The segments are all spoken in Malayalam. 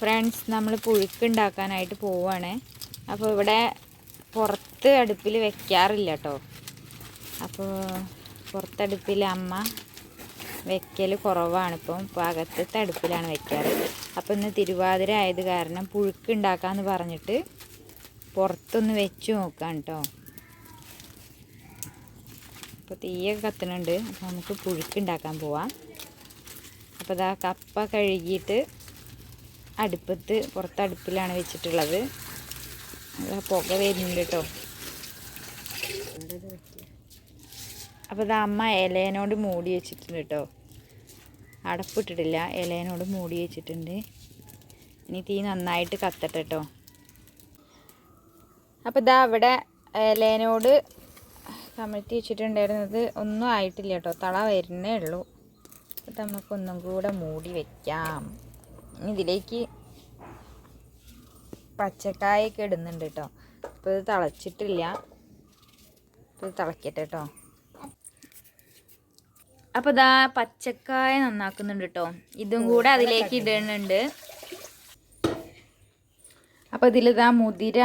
ഫ്രണ്ട്സ് നമ്മൾ പുഴുക്ക് ഉണ്ടാക്കാനായിട്ട് പോവുകയാണ് അപ്പോൾ ഇവിടെ പുറത്ത് അടുപ്പിൽ വെക്കാറില്ല കേട്ടോ അപ്പോൾ പുറത്തടുപ്പിൽ അമ്മ വെക്കൽ കുറവാണ് ഇപ്പം. പാകത്തെ അടുപ്പിലാണ് വെക്കാറ്. അപ്പോൾ ഇന്ന് തിരുവാതിര ആയത് കാരണം പുഴുക്ക് ഉണ്ടാക്കാമെന്ന് പറഞ്ഞിട്ട് പുറത്തൊന്ന് വെച്ച് നോക്കാം കേട്ടോ അപ്പോൾ തീയൊക്കെ കത്തുന്നുണ്ട് അപ്പോൾ നമുക്ക് പുഴുക്ക് ഉണ്ടാക്കാൻ പോവാം. അപ്പോൾ ഇതാ കപ്പ കഴുകിയിട്ട് അടുപ്പത്ത് പുറത്ത് അടുപ്പിലാണ് വെച്ചിട്ടുള്ളത് പുക വരുന്നുണ്ട് കേട്ടോ. അപ്പോൾ ഇത് അമ്മ ഇലേനോട് മൂടി വെച്ചിട്ടുണ്ട് കേട്ടോ. അടപ്പിട്ടിട്ടില്ല ഇലേനോട് മൂടി വെച്ചിട്ടുണ്ട്. ഇനി തീ നന്നായിട്ട് കത്തട്ടെ കേട്ടോ. അപ്പോൾ ഇതാ അവിടെ ഇലേനോട് കമഴ്ത്തി വെച്ചിട്ടുണ്ടായിരുന്നത് ഒന്നും ആയിട്ടില്ല കേട്ടോ. തള വരുന്നേ ഉള്ളൂ. അപ്പം നമുക്കൊന്നും കൂടെ മൂടി ഇനി ഇതിലേക്ക് പച്ചക്കായൊക്കെ ഇടുന്നുണ്ട് കേട്ടോ. അപ്പോൾ ഇത് തിളച്ചിട്ടില്ല. ഇത് തിളക്കട്ടെ കേട്ടോ. അപ്പോൾ ഇതാ പച്ചക്കായ നന്നാക്കുന്നുണ്ട് കേട്ടോ. ഇതും കൂടെ അതിലേക്ക് ഇടുന്നുണ്ട്. അപ്പോൾ ഇതിലിതാ മുതിര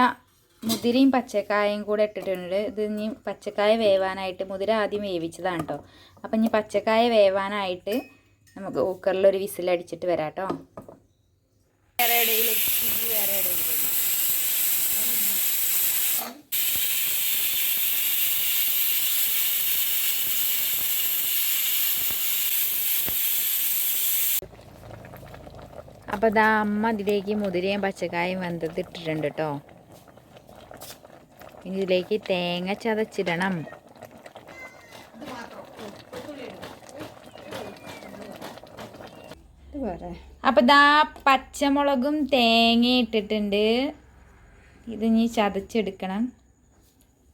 മുതിരയും പച്ചക്കായയും കൂടെ ഇട്ടിട്ടുണ്ട്. ഇത് ഇനി പച്ചക്കായ വേവാനായിട്ട് മുതിര ആദ്യം വേവിച്ചതാണ് കേട്ടോ. അപ്പം ഇനി പച്ചക്കായ വേവാനായിട്ട് നമുക്ക് കുക്കറിൽ ഒരു വിസിലടിച്ചിട്ട് വരാം കേട്ടോ. വേറെ ഇടയിൽ വേറെ എവിടെയെങ്കിലും അപ്പോൾ ഇതാ അമ്മ ഇതിലേക്ക് മുതിരയും പച്ചക്കായും വെന്തത് ഇട്ടിട്ടുണ്ട് കേട്ടോ ഇനി ഇതിലേക്ക് തേങ്ങ ചതച്ചിടണം. അപ്പോൾ ഇതാ പച്ചമുളകും തേങ്ങ ഇട്ടിട്ടുണ്ട്. ഇത് ഇനി ചതച്ചെടുക്കണം.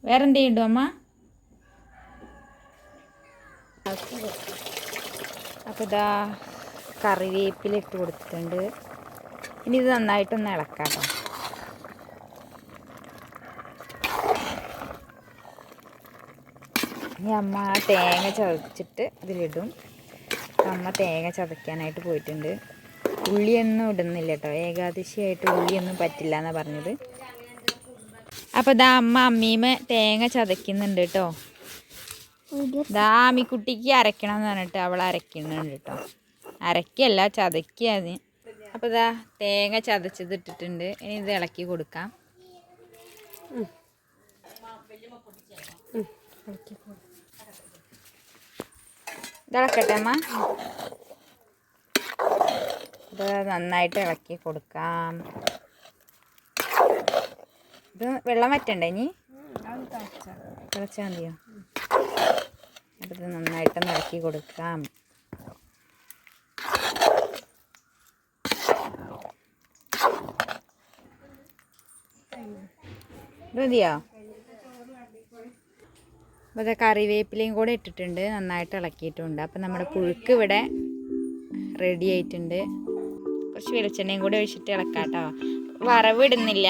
വേറെ എന്തെങ്കിലും ഉണ്ടോ അമ്മ? അപ്പൊ ഇതാ കറിവേപ്പില ഇട്ട് കൊടുത്തിട്ടുണ്ട്. ഇനി ഇത് നന്നായിട്ടൊന്ന് ഇളക്കാം ഇനി അമ്മ തേങ്ങ ചതച്ചിട്ട് ഇതിലിടും. അമ്മ തേങ്ങ ചതയ്ക്കാനായിട്ട് പോയിട്ടുണ്ട്. ഉള്ളിയൊന്നും ഇടുന്നില്ല കേട്ടോ ഏകാദശിയായിട്ട് ഉള്ളിയൊന്നും പറ്റില്ല എന്നാണ് പറഞ്ഞത്. അപ്പോൾ ഇതാ അമ്മ അമ്മീമ തേങ്ങ ചതയ്ക്കുന്നുണ്ട് കേട്ടോ ഇതാ ആമിക്കുട്ടിക്ക് അരയ്ക്കണം എന്ന് പറഞ്ഞിട്ട് അവൾ അരക്കുന്നുണ്ട് കേട്ടോ അരക്കല്ല ചതയ്ക്കുക അത്. അപ്പോൾ ഇതാ തേങ്ങ ചതച്ചത് ഇട്ടിട്ടുണ്ട്. ഇനി ഇത് ഇളക്കി കൊടുക്കാം. ഇളക്കട്ടെ അമ്മ. ഇത് നന്നായിട്ട് ഇളക്കി കൊടുക്കാം. ഇത് വെള്ളം വറ്റണ്ടേ ഇനി? തിളച്ചാൽ മതിയോ? അപ്പോൾ ഇത് നന്നായിട്ടൊന്ന് ഇളക്കി കൊടുക്കാം. ഇത് മതിയോ? അപ്പോൾ ഇത് കറിവേപ്പിലയും കൂടെ ഇട്ടിട്ടുണ്ട് നന്നായിട്ട് ഇളക്കിയിട്ടുണ്ട്. അപ്പം നമ്മുടെ പുഴുക്ക് ഇവിടെ റെഡി ആയിട്ടുണ്ട്. കുറച്ച് വെളിച്ചെണ്ണയും കൂടെ ഒഴിച്ചിട്ട് ഇളക്കാട്ടോ. കേട്ടോ വറവ് ഇടുന്നില്ല.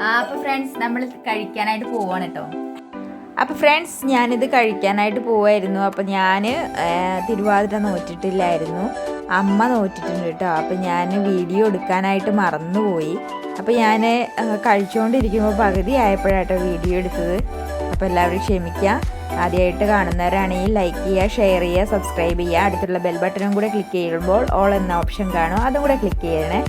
ആ അപ്പോൾ ഫ്രണ്ട്സ് നമ്മൾ കഴിക്കാനായിട്ട് പോവാണ് കേട്ടോ അപ്പോൾ ഫ്രണ്ട്സ് ഞാനിത് കഴിക്കാനായിട്ട് പോവായിരുന്നു. അപ്പോൾ ഞാൻ തിരുവാതിര നോറ്റിട്ടില്ലായിരുന്നു. അമ്മ നോറ്റിട്ടുണ്ട് കേട്ടോ അപ്പോൾ ഞാൻ വീഡിയോ എടുക്കാനായിട്ട് മറന്നുപോയി. അപ്പോൾ ഞാൻ കഴിച്ചുകൊണ്ടിരിക്കുമ്പോൾ പകുതി ആയപ്പോഴാട്ടോ വീഡിയോ എടുത്തത്. അപ്പോൾ എല്ലാവരും ക്ഷമിക്കുക ആദ്യമായിട്ട് കാണുന്നവരാണെങ്കിൽ ലൈക്ക് ചെയ്യുക ഷെയർ ചെയ്യുക സബ്സ്ക്രൈബ് ചെയ്യുക. അടുത്തുള്ള ബെൽ ബട്ടണും കൂടെ ക്ലിക്ക് ചെയ്യുമ്പോൾ ഓൾ എന്ന ഓപ്ഷൻ കാണും. അതും കൂടെ ക്ലിക്ക് ചെയ്യണേ.